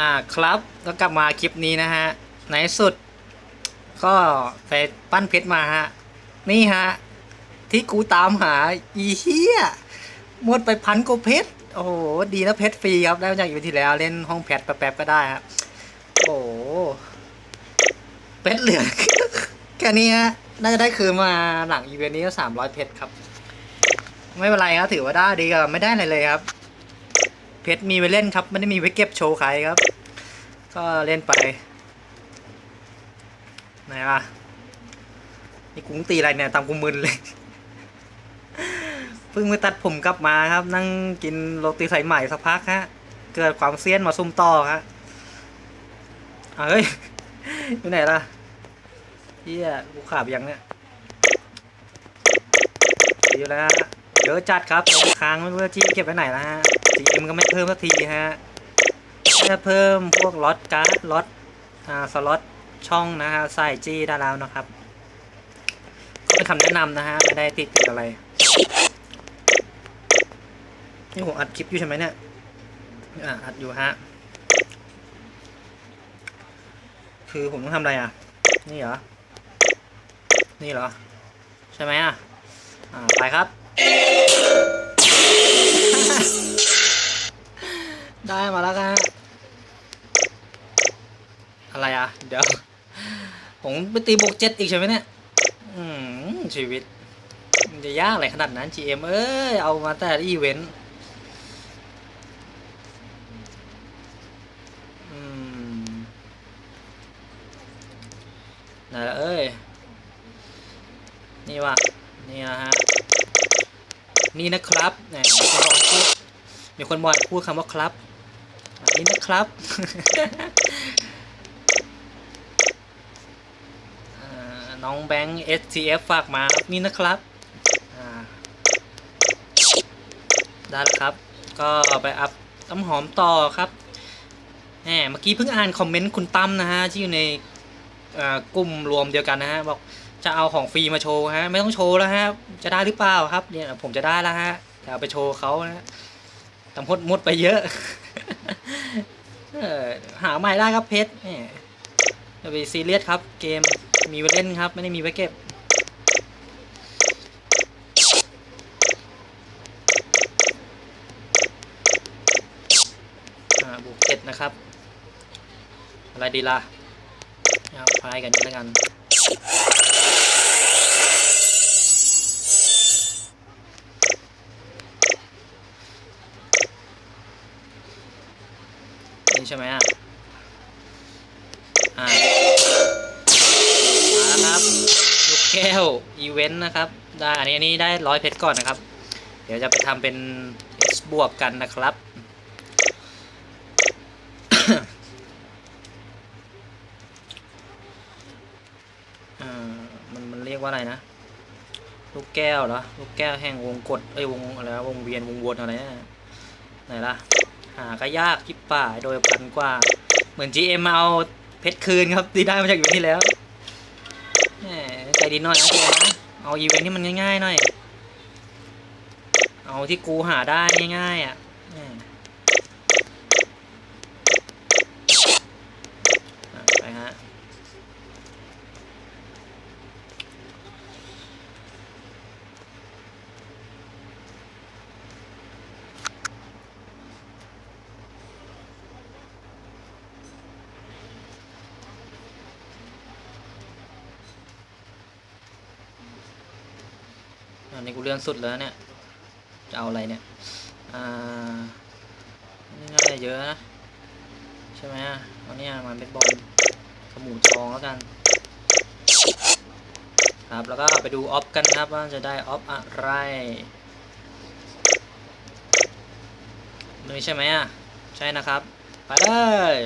อ่าครับก็กลับมาคลิปนี้นะฮะในสุด ก็ไปปั้นเพชรมาฮะ นี่ฮะ ที่กูตามหาอีเฮียหมดไปพันกว่าเพชรโอ้โห ดีนะเพชรฟรีครับ ได้มาจากอยู่ที่แล้วเล่นห้องแพทแป๊บๆก็ได้ครับโอ้เพชรเหลือแค่นี้ฮะน่าจะได้คืนมาหลังอีเวนต์นี้ก็สามร้อยเพชรครับ ไม่เป็นไรครับถือว่าได้ดีกว่าไม่ได้อะไรเลยครับ เพชรมีไว้เล่นครับ ไม่ได้มีไว้เก็บโชว์ใครครับ ก็เล่นไป ไหนล่ะนี่กุ้งตีอะไรเนี่ยตามกูมึนเลย เพิ่งมาตัดผมกลับมาครับ นั่งกินโรตีสายใหม่สักพักฮะ เกิดความเซียนมาซุ่มต่อฮะเฮ้ย อยู่ไหนล่ะเฮียกูขาบยังเนี่ยอยู่แล้วเยอะจัดครับค้างไม่รู้ว่าที่เก็บไว้ไหนแล้วฮะ GM ก็ไม่เพิ่มสักทีฮะจะเพิ่มพวกล็อตการ์ดล็อตอ่าสล็อตช่องนะฮะใส่จี้ได้แล้วนะครับก็เป็นคำแนะนำนะฮะไม่ได้ติดติดอะไรนี่ผมอัดคลิปอยู่ใช่ไหมเนี่ยอ่าอัดอยู่ฮะคือผมต้องทำอะไรอะ นี่เหรอ นี่เหรอ ใช่ไหมอะ อ่า ไปครับ ได้มาแล้วครับอะไรอะ เดี๋ยว ผมไปตีบวกเจ็ดอีกใช่ไหมเนี่ยอืมชีวิต มันจะยากอะไรขนาดนั้น GM เอ้ย เอามาแต่อีเวนต์ไหนละเอ้ย นี่ว่ะนี่นะฮะ นี่นะครับแหมมีคนบอกพูดมีคนบอกพูดคำว่าครับ นนี้นะครับน้องแบงค์ STF ฝากมาครับนี่นะครับได้แล้วครับ ก็ไปอัพน้ำหอมต่อครับแหมเมื่อกี้เพิ่งอ่านคอมเมนต์คุณตั้มนะฮะที่อยู่ในกลุ่มรวมเดียวกันนะฮะบอกจะเอาของฟรีมาโชว์ฮะไม่ต้องโชว์แล้วฮะจะได้หรือเปล่าครับเนี่ยผมจะได้แล้วฮะจะเอาไปโชว์เขานะตำพดมดไปเยอะ เออหาใหม่ได้ครับเพชรแหมอย่าไปซีเรียสครับ เกมมีไว้เล่นครับ ไม่ได้มีไว้เก็บอ่าบุกเจ็ดนะครับ อะไรดีล่ะเอาพายกันนี้แล้วกัน ช่ไหมอะอ่ามาแล้วครับลูกแก้วอีเวนต์นะครับ ได้ อันนี้อันนี้ได้ร้อยเพชรก่อนนะครับ เดี๋ยวจะไปทำเป็นบวกกันนะครับอ่ามันมันเรียกว่าอะไรนะ ลูกแก้วเหรอ ลูกแก้วแห่งวงกดเอ้ยวงอะไรวงเวียนวงวนอะไรนะไหนล่ะ หาก็ยากจิบป่าโดยพันกว่า เหมือน GM มาเอาเพชรคืนครับที่ได้มาจากอยู่ที่แล้วใจดีหน่อยนะเนะเอาอีเวนท์ที่มันง่ายๆหน่อย เอาที่กูหาได้ง่ายๆอะแหมอะไปฮะ อั นนี้กูเลื่อนสุดแล้วเนี่ย จะเอาอะไรเนี่ย อ่านี่น่าจะเยอะนะ ใช่ไหมอะเอาเนี่ยมาเป็นบอลขมูทองแล้วกัน ครับ แล้วก็ไปดูออฟกันครับว่าจะได้ออฟอะไรนี่ใช่ไหมอะ ใช่นะครับ ไปเลย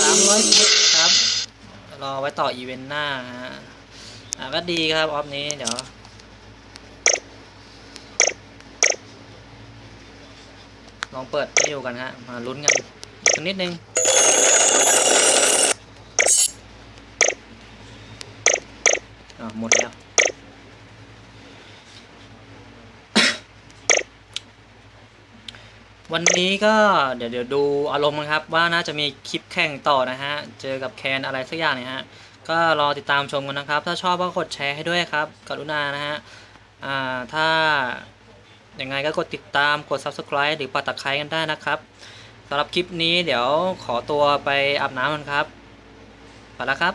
สามร้อย เอาไว้ต่ออีเวนต์หน้าฮะอะก็ดีครับออฟนี้เดี๋ยวลองเปิดให้ดูกันฮะ มาลุ้นกันสักนิดนึง อะหมดแล้ว วันนี้ก็เดี๋ยวเดี๋ยวดูอารมณ์นะครับ ว่าน่าจะมีคลิปแข่งต่อนะฮะ เจอกับแคนอะไรสักอย่างเนี่ยฮะ ก็รอติดตามชมกันนะครับ ถ้าชอบก็กดแชร์ให้ด้วยครับ กรุณานะฮะ อ่า ถ้ายังไงก็กดติดตามกด subscribe หรือปัดตะไคร้กันได้นะครับสำหรับคลิปนี้เดี๋ยวขอตัวไปอาบน้ำกันครับไปแล้วครับ